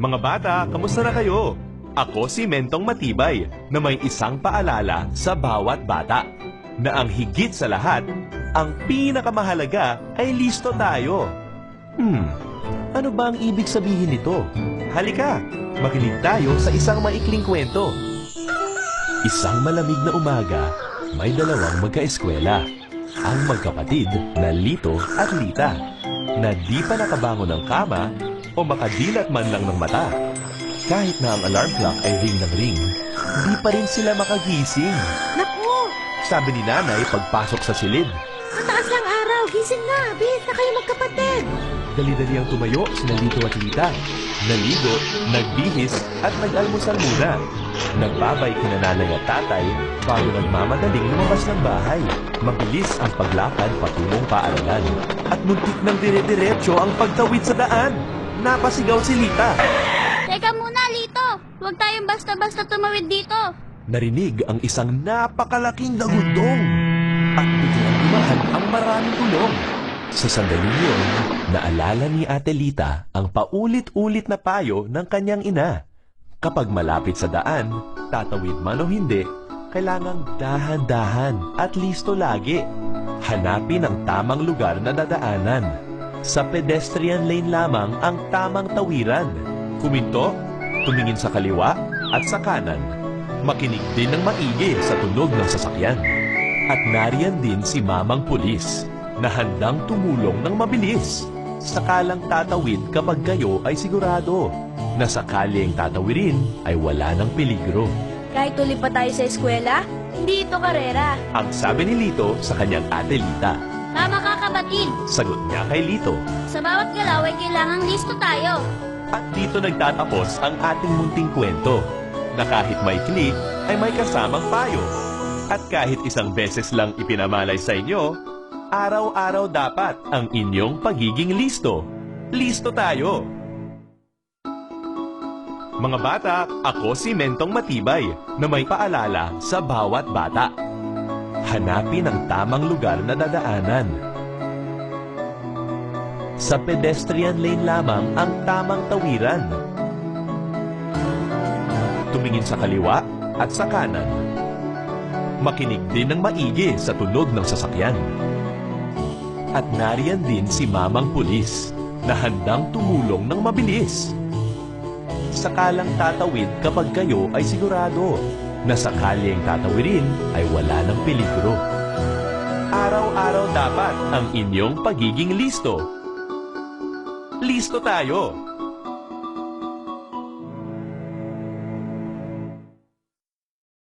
Mga bata, kamusta na kayo? Ako si Mentong Matibay na may isang paalala sa bawat bata na ang higit sa lahat, ang pinakamahalaga ay listo tayo. Hmm, ano ba ang ibig sabihin nito? Halika, makinig tayo sa isang maikling kwento. Isang malamig na umaga, may dalawang magkaeskwela. Ang magkapatid na Lito at Lita na di pa nakabangon ng kama o makadilat man lang ng mata. Kahit na ang alarm clock ay ring ng ring, di pa rin sila makagising. Naku! Sabi ni nanay pagpasok sa silid. Mataas ng araw! Gising na! Bihis na kayo magkapatid! Dali-dali ang tumayo sina Lito at Lita. Naligo, nagbihis at nag-almusal muna. Nagbabay kina nanay at tatay bago nagmamadaling lumabas ng bahay. Mabilis ang paglakad patungong paaralan. At muntik ng dire-diretso ang pagtawid sa daan. Napasigaw si Lita. Teka muna, Lito! Huwag tayong basta-basta tumawid dito. Narinig ang isang napakalaking dagundong. At biglang dumaan ang maraming ulong. Sa sandaling yun, naalala ni Ate Lita ang paulit-ulit na payo ng kanyang ina. Kapag malapit sa daan, tatawid man o hindi, kailangang dahan-dahan at listo lagi. Hanapin ang tamang lugar na dadaanan. Sa pedestrian lane lamang ang tamang tawiran. Kuminto, tumingin sa kaliwa at sa kanan. Makinig din ng maigi sa tunog ng sasakyan. At nariyan din si Mamang Pulis na handang tumulong ng mabilis. Sakalang tatawid kapag kayo ay sigurado na sakaling tatawirin ay wala ng peligro. Kahit tuli pa tayo sa eskwela, hindi ito karera. Ang sabi ni Lito sa kanyang ate Lita. Tama ka, kapatid. Sagot niya kay Lito. Sa bawat galaw ay kailangang listo tayo. At dito nagtatapos ang ating munting kwento na kahit may klik ay may kasamang payo. At kahit isang beses lang ipinamalay sa inyo, araw-araw dapat ang inyong pagiging listo. Listo tayo! Mga bata, ako si Mentong Matibay na may paalala sa bawat bata. Hanapin ang tamang lugar na dadaanan. Sa pedestrian lane lamang ang tamang tawiran. Tumingin sa kaliwa at sa kanan. Makinig din ng maigi sa tunog ng sasakyan. At nariyan din si Mamang Pulis na handang tumulong ng mabilis. Sakalang tatawid kapag kayo ay sigurado na sakaling tatawirin ay wala ng peligro. Araw-araw dapat ang inyong pagiging listo. Listo tayo!